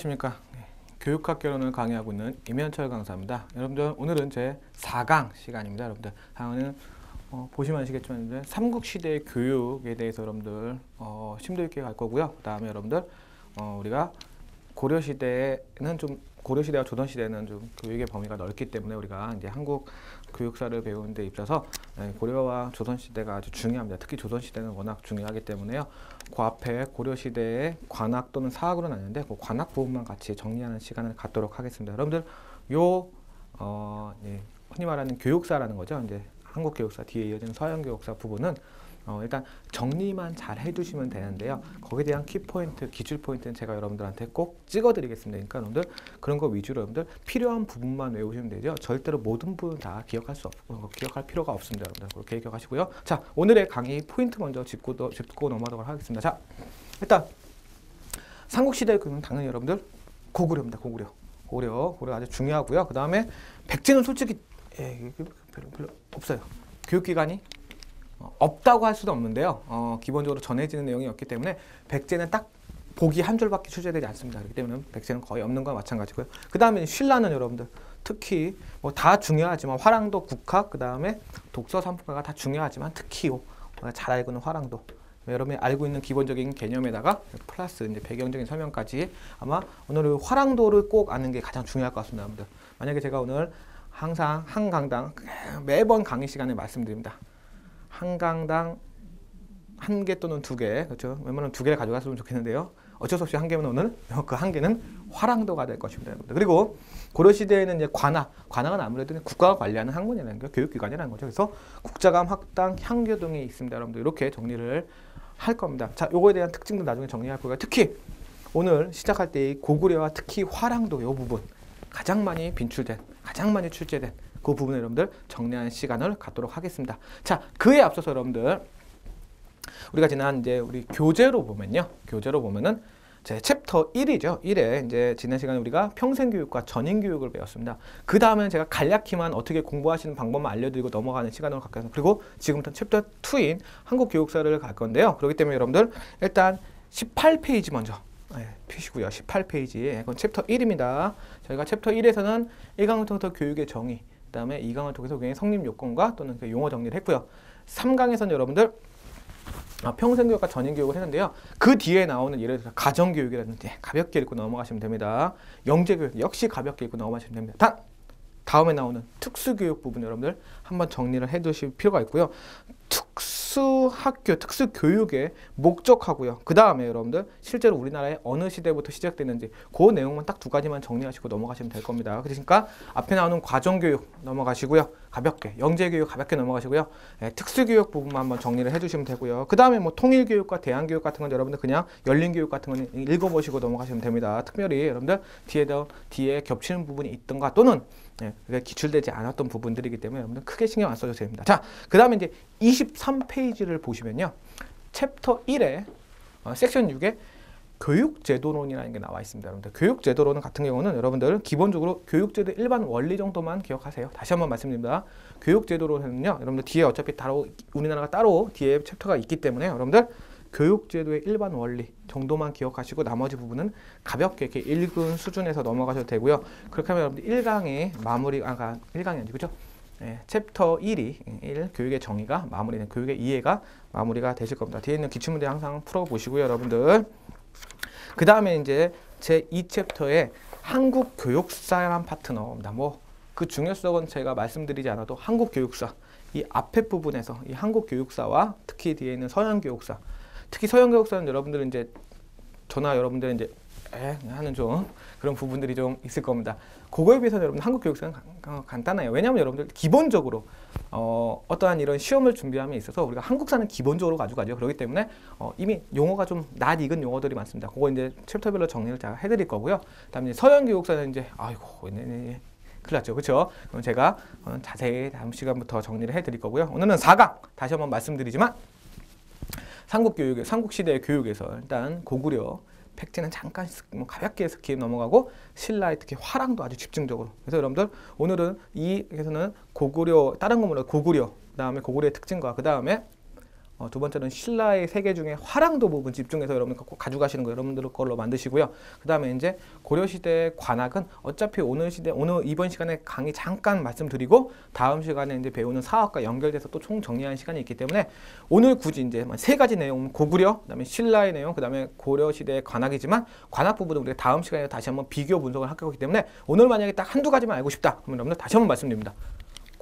안녕하십니까. 네, 교육학 개론을 강의하고 있는 임현철 강사입니다. 여러분들 오늘은 제 4강 시간입니다. 여러분들 강의는 어, 보시면 아시겠지만 삼국시대 교육에 대해서 여러분들 어, 심도 있게 갈 거고요. 그 다음에 여러분들 어, 우리가 고려 시대는 좀 고려 시대와 조선 시대는 좀 교육의 범위가 넓기 때문에 우리가 이제 한국 교육사를 배우는 데 있어서 네, 고려와 조선 시대가 아주 중요합니다. 특히 조선 시대는 워낙 중요하기 때문에요. 그 앞에 고려 시대의 관악 또는 사학으로 나뉘는데 그 관악 부분만 같이 정리하는 시간을 갖도록 하겠습니다. 여러분들 요 어, 예, 흔히 말하는 교육사라는 거죠. 이제 한국 교육사 뒤에 이어지는 서양 교육사 부분은 어, 일단 정리만 잘 해주시면 되는데요. 거기에 대한 키포인트, 기출 포인트는 제가 여러분들한테 꼭 찍어드리겠습니다. 그러니까 여러분들 그런 거 위주로 여러분들 필요한 부분만 외우시면 되죠. 절대로 모든 부분 다 기억할 수 없고 기억할 필요가 없습니다. 여러분들 그렇게 기억하시고요. 자 오늘의 강의 포인트 먼저 짚고, 짚고 넘어가도록 하겠습니다. 자 일단 삼국시대 그는 당연히 여러분들 고구려입니다. 고구려. 고려, 고려 아주 중요하고요. 그 다음에 백제는 솔직히 예, 별로, 별로 없어요. 교육기관이 어, 없다고 할 수도 없는데요. 어, 기본적으로 전해지는 내용이 없기 때문에 백제는 딱 보기 한 줄밖에 출제되지 않습니다. 그렇기 때문에 백제는 거의 없는 건 마찬가지고요. 그 다음에 신라는 여러분들 특히 뭐 다 중요하지만 화랑도 국학 그 다음에 독서 삼국가가 다 중요하지만 특히 잘 알고 있는 화랑도 여러분이 알고 있는 기본적인 개념에다가 플러스 이제 배경적인 설명까지 아마 오늘 화랑도를 꼭 아는 게 가장 중요할 것 같습니다. 여러분들. 만약에 제가 오늘 항상 한 강당 매번 강의 시간에 말씀드립니다. 한 강당 한 개 또는 두 개, 그렇죠? 웬만하면 두 개를 가져갔으면 좋겠는데요. 어쩔 수 없이 한 개면 오늘 그한 개는 화랑도가 될 것입니다. 그리고 고려 시대에는 이제 관악, 관악은 아무래도 국가가 관리하는 학문이라는 거, 교육기관이라는 거죠. 그래서 국자감, 학당, 향교동이 있습니다. 여러분들 이렇게 정리를 할 겁니다. 자, 요거에 대한 특징도 나중에 정리할 거고요. 특히 오늘 시작할 때 고구려와 특히 화랑도 요 부분 가장 많이 빈출된, 가장 많이 출제된 그 부분을 여러분들 정리하는 시간을 갖도록 하겠습니다. 자, 그에 앞서서 여러분들 우리가 지난 이제 우리 교재로 보면요. 교재로 보면은 제 챕터 1이죠. 1에 이제 지난 시간에 우리가 평생교육과 전인교육을 배웠습니다. 그 다음에는 제가 간략히만 어떻게 공부하시는 방법만 알려드리고 넘어가는 시간을 갖겠습니다. 그리고 지금부터 챕터 2인 한국교육사를 갈 건데요. 그렇기 때문에 여러분들 일단 18페이지 먼저 네, 피시고요. 18페이지. 그건 챕터 1입니다. 저희가 챕터 1에서는 1강을 통해서 교육의 정의, 그 다음에 2강을 통해서 교육의 성립 요건과 또는 그 용어 정리를 했고요. 3강에서는 여러분들 아, 평생교육과 전인교육을 했는데요. 그 뒤에 나오는 예를 들어 가정교육이라든지 가볍게 읽고 넘어가시면 됩니다. 영재교육 역시 가볍게 읽고 넘어가시면 됩니다. 단 다음에 나오는 특수교육 부분 여러분들 한번 정리를 해두실 필요가 있고요. 특수 학교, 특수교육의 목적하고요. 그 다음에 여러분들 실제로 우리나라에 어느 시대부터 시작됐는지 그 내용만 딱 두 가지만 정리하시고 넘어가시면 될 겁니다. 그러니까 앞에 나오는 과정교육 넘어가시고요. 가볍게 영재교육 가볍게 넘어가시고요. 네, 특수교육 부분만 한번 정리를 해주시면 되고요. 그 다음에 뭐 통일교육과 대안교육 같은 건 여러분들 그냥 열린교육 같은 건 읽어보시고 넘어가시면 됩니다. 특별히 여러분들 뒤에도 뒤에 겹치는 부분이 있던가 또는 네, 기출되지 않았던 부분들이기 때문에 여러분들 크게 신경 안 써도 됩니다. 자, 그 다음에 이제 23페이지를 보시면요. 챕터 1에 어, 섹션 6에 교육제도론이라는 게 나와 있습니다. 여러분들 교육제도론 같은 경우는 여러분들 기본적으로 교육제도 일반 원리 정도만 기억하세요. 다시 한번 말씀드립니다. 교육제도론은요. 여러분들 뒤에 어차피 따로 우리나라가 따로 뒤에 챕터가 있기 때문에 여러분들 교육제도의 일반 원리 정도만 기억하시고 나머지 부분은 가볍게 이렇게 읽은 수준에서 넘어가셔도 되고요. 그렇게 하면 여러분들 1강의 마무리, 아, 1강이 아니죠. 그죠? 네, 챕터 1이 1 교육의 정의가 마무리된 교육의 이해가 마무리가 되실 겁니다. 뒤에 있는 기출문제 항상 풀어보시고요, 여러분들. 그 다음에 이제 제 2챕터에 한국 교육사란 파트 나옵니다. 뭐 그 중요성은 제가 말씀드리지 않아도 한국 교육사 이 앞에 부분에서 이 한국 교육사와 특히 뒤에 있는 서양 교육사 특히 서양 교육사는 여러분들은 이제 저나 여러분들은 이제 에 하는 좀 그런 부분들이 좀 있을 겁니다. 그거에 비해서 여러분 한국 교육사는 간단해요. 왜냐하면 여러분들 기본적으로 어, 어떠한 이런 시험을 준비함에 있어서 우리가 한국사는 기본적으로 가지고 가죠. 그렇기 때문에 어, 이미 용어가 좀 낯익은 용어들이 많습니다. 그거 이제 챕터별로 정리를 제가 해드릴 거고요. 다음에 서양 교육사는 이제 아이고 네, 네, 네. 큰일 났죠. 그렇죠? 그럼 제가 어, 자세히 다음 시간부터 정리를 해드릴 거고요. 오늘은 4강 다시 한번 말씀드리지만 삼국 교육, 삼국 시대 교육에서 일단 고구려 팩트는 잠깐 뭐 가볍게 스킵 넘어가고 신라의 특히 화랑도 아주 집중적으로. 그래서 여러분들 오늘은 이에서는 고구려 다른 거 몰라 고구려 그 다음에 고구려의 특징과 그 다음에 어, 두 번째는 신라의 세계 중에 화랑도 부분 집중해서 여러분 꼭 가져가시는 거 여러분들 걸로 만드시고요. 그 다음에 이제 고려 시대 관학은 어차피 오늘 시대 오늘 이번 시간에 강의 잠깐 말씀드리고 다음 시간에 이제 배우는 사학과 연결돼서 또 총 정리하는 시간이 있기 때문에 오늘 굳이 이제 세 가지 내용 고구려 그다음에 신라의 내용 그다음에 고려 시대의 관학이지만 관학 부분은 우리가 다음 시간에 다시 한번 비교 분석을 할 거기 때문에 오늘 만약에 딱 한두 가지만 알고 싶다 그러면 여러분들 다시 한번 말씀드립니다.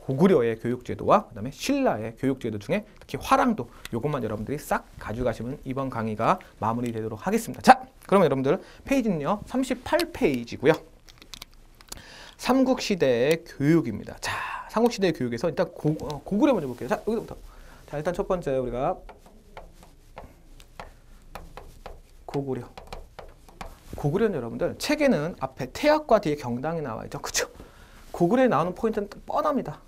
고구려의 교육제도와 그다음에 신라의 교육제도 중에 특히 화랑도 요것만 여러분들이 싹 가져가시면 이번 강의가 마무리되도록 하겠습니다. 자, 그러면 여러분들 페이지는요 38페이지고요. 삼국시대의 교육입니다. 자, 삼국시대의 교육에서 일단 고, 어, 고구려 먼저 볼게요. 자, 여기부터. 자, 일단 첫 번째 우리가 고구려. 고구려는 여러분들 책에는 앞에 태학과 뒤에 경당이 나와 있죠. 그렇죠? 고구려에 나오는 포인트는 뻔합니다.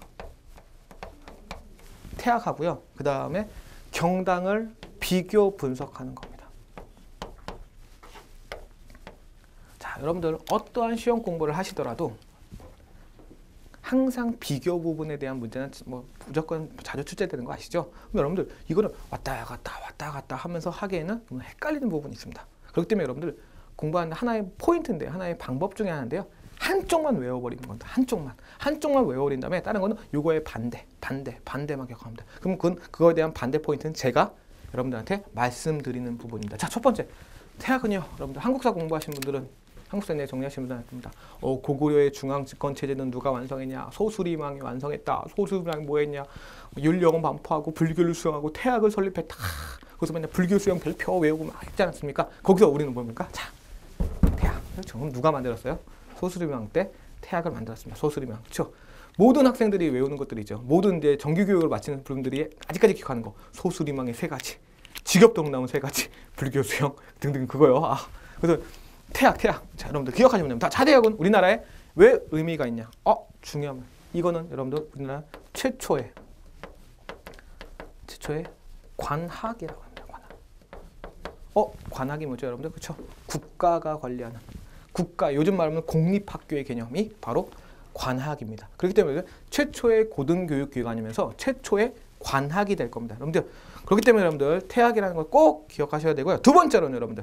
태학하고요. 그 다음에 경당을 비교 분석하는 겁니다. 자, 여러분들 어떠한 시험 공부를 하시더라도 항상 비교 부분에 대한 문제는 뭐 무조건 자주 출제되는 거 아시죠? 그럼 여러분들 이거는 왔다 갔다 왔다 갔다 하면서 하기에는 좀 헷갈리는 부분이 있습니다. 그렇기 때문에 여러분들 공부하는 하나의 포인트인데 하나의 방법 중에 하나인데요. 한쪽만 외워버리는 겁니다. 한쪽만 한쪽만 외워버린 다음에 다른 거는 요거의 반대, 반대, 반대만 기억하면 됩니다. 그럼 그건 그거에 대한 반대 포인트는 제가 여러분들한테 말씀드리는 부분입니다. 자, 첫 번째 태학은요. 여러분들 한국사 공부하신 분들은 한국사 내 정리하신 분들입니다. 어, 고구려의 중앙 집권 체제는 누가 완성했냐? 소수리망이 완성했다. 소수리망이 뭐 했냐? 율령은 반포하고 불교를 수용하고 태학을 설립했다. 그래서 맨날 불교 수용 별표 외우고 막 했지 않습니까? 거기서 우리는 뭡니까? 자. 그렇죠? 그럼 누가 만들었어요? 소수리망 때 태학을 만들었습니다. 소수리망. 그렇죠? 모든 학생들이 외우는 것들이죠. 모든 이제 정규 교육을 마치는 분들이 아직까지 기억하는 거. 소수리망의 세 가지. 직업동 나온 세 가지. 불교 수용 등등 그거요. 아. 그래서 태학, 태학. 자, 여러분들 기억하시면 됩니다. 자, 차대학은 우리나라에 왜 의미가 있냐? 어, 중요합니다. 이거는 여러분들 우리나라 최초의 최초의 관학이라고 합니다. 관학. 어, 관학이 뭐죠, 여러분들? 그렇죠? 국가가 관리하는 국가 요즘 말하면 공립학교의 개념이 바로 관학입니다. 그렇기 때문에 최초의 고등교육 기관이면서 최초의 관학이 될 겁니다. 여러분들 그렇기 때문에 여러분들 태학이라는 걸 꼭 기억하셔야 되고요. 두 번째로는 여러분들